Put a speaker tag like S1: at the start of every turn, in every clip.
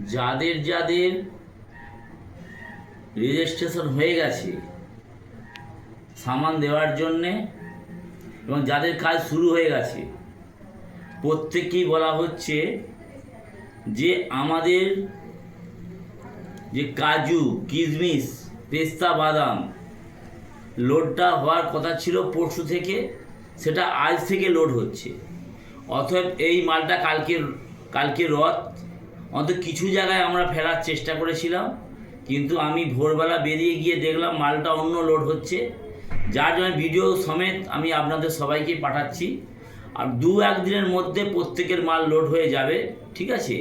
S1: যাদের যাদের রেজিস্ট্রেশন হয়ে গেছে, সামান দেওয়ার জন্যে এবং যাদের কাজ শুরু হয়ে গেছে, প্রত্যেককেই বলা হচ্ছে যে আমাদের যে কাজু, কিশমিশ, পেস্তা, বাদাম লোডটা হওয়ার কথা ছিল পরশু থেকে, সেটা আজ থেকে লোড হচ্ছে। অতএব এই মালটা কালকে কালকে রথ অন্তত কিছু জায়গায় আমরা ফেরার চেষ্টা করেছিলাম, কিন্তু আমি ভোরবেলা বেরিয়ে গিয়ে দেখলাম মালটা অন্য লোড হচ্ছে। যার জন্য ভিডিও সমেত আমি আপনাদের সবাইকে পাঠাচ্ছি। আর দু একদিনের মধ্যে প্রত্যেকের মাল লোড হয়ে যাবে, ঠিক আছে?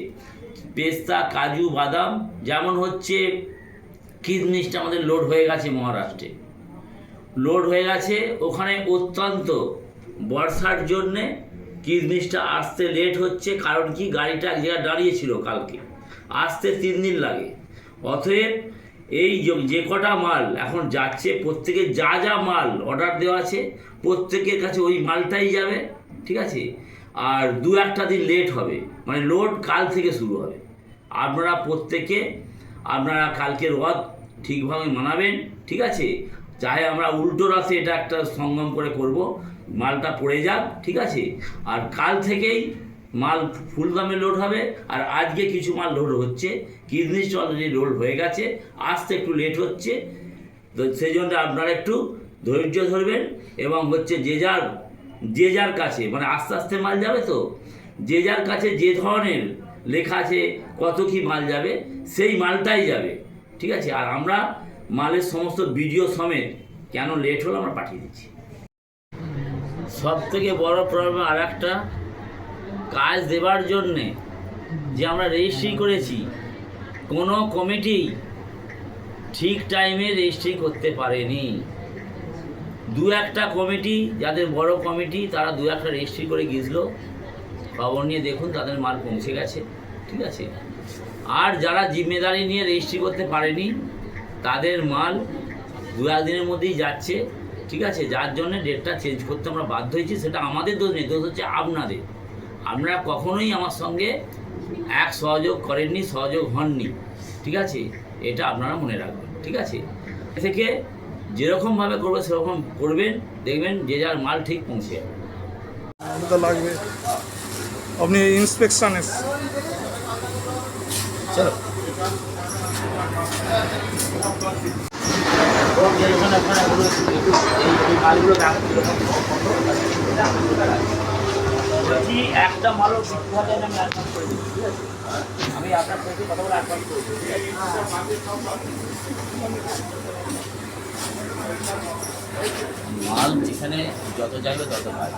S1: পেস্তা, কাজু, বাদাম, যেমন হচ্ছে কিশমিশটা আমাদের লোড হয়ে গেছে মহারাষ্ট্রে। লোড হয়ে গেছে, ওখানে অত্যন্ত বর্ষার জন্যে কিশমিশটা আসতে লেট হচ্ছে কারণ কি গাড়িটা এক জায়গায় দাঁড়িয়েছিল কালকে। আসতে তিন দিন লাগে। অতএব এই যে- কটা মাল এখন যাচ্ছে প্রত্যেকের যা যা মাল অর্ডার দেওয়া আছে, প্রত্যেকের কাছে ওই মালটাই যাবে, ঠিক আছে? আর দু একটা দিন লেট হবে। মানে লোড কাল থেকে শুরু হবে। আপনারা প্রত্যেকে, আপনারা কালকে রথ ঠিকভাবে মানাবেন, ঠিক আছে? চাহে আমরা উল্টো রাতে এটা একটা সঙ্গম করে করব। মালটা পড়ে যাক, ঠিক আছে? আর কাল থেকেই মাল ফুল দামে লোড হবে, আর আজকে কিছু মাল লোড হচ্ছে। কিডনিসটা অলরেডি লোড হয়ে গেছে, আসতে একটু লেট হচ্ছে, তো সেই জন্য আপনারা একটু ধৈর্য ধরবেন এবং হচ্ছে যে যার যে যার কাছে মানে আস্তে আস্তে মাল যাবে তো? যে যার কাছে যে ধরনের লেখা আছে, কত কি মাল যাবে, সেই মালটাই যাবে, ঠিক আছে? আর আমরা মালের সমস্ত ভিডিও সমেত কেন লেট হলো আমরা পাঠিয়ে দিচ্ছি। সব থেকে বড় প্রবলেম আর একটা কাজ দেবার জন্যে যে আমরা রেজিস্ট্রি করেছি, কোনো কমিটি ঠিক টাইমে রেজিস্ট্রি করতে পারেনি। দু একটা কমিটি যাদের বড় কমিটি তারা দু একটা রেজিস্ট্রি করে গিয়েছিল। খবর নিয়ে দেখুন, তাদের মাল পৌঁছে গেছে, ঠিক আছে? আর যারা জিম্মেদারি নিয়ে রেজিস্ট্রি করতে পারেনি, তাদের মাল দু একদিনের মধ্যেই যাচ্ছে। ঠিক আছে? যার জন্য ডেটটা চেঞ্জ করতে আমরা বাধ্য হয়েছি সেটা আমাদের দোষ নেই দোষ হচ্ছে আপনাদের। আপনারা কখনোই আমার সঙ্গে এক সহযোগ করেননি সহযোগ হননি ঠিক আছে? এটা আপনারা মনে রাখবেন ঠিক আছে? এ থেকে যেরকমভাবে করবে সেরকম করবেন দেখবেন যে যার মাল ঠিক পৌঁছে যাবে।
S2: লাগবে। আপনি ইন্সপেকশন
S1: চলো। একটা মালও আমি অ্যাডভান্স ঠিক আছে? আমি আপনার অ্যাডভান্স মাল যেখানে যত যাবে তত পাবে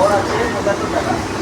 S1: ほら、全部出すから。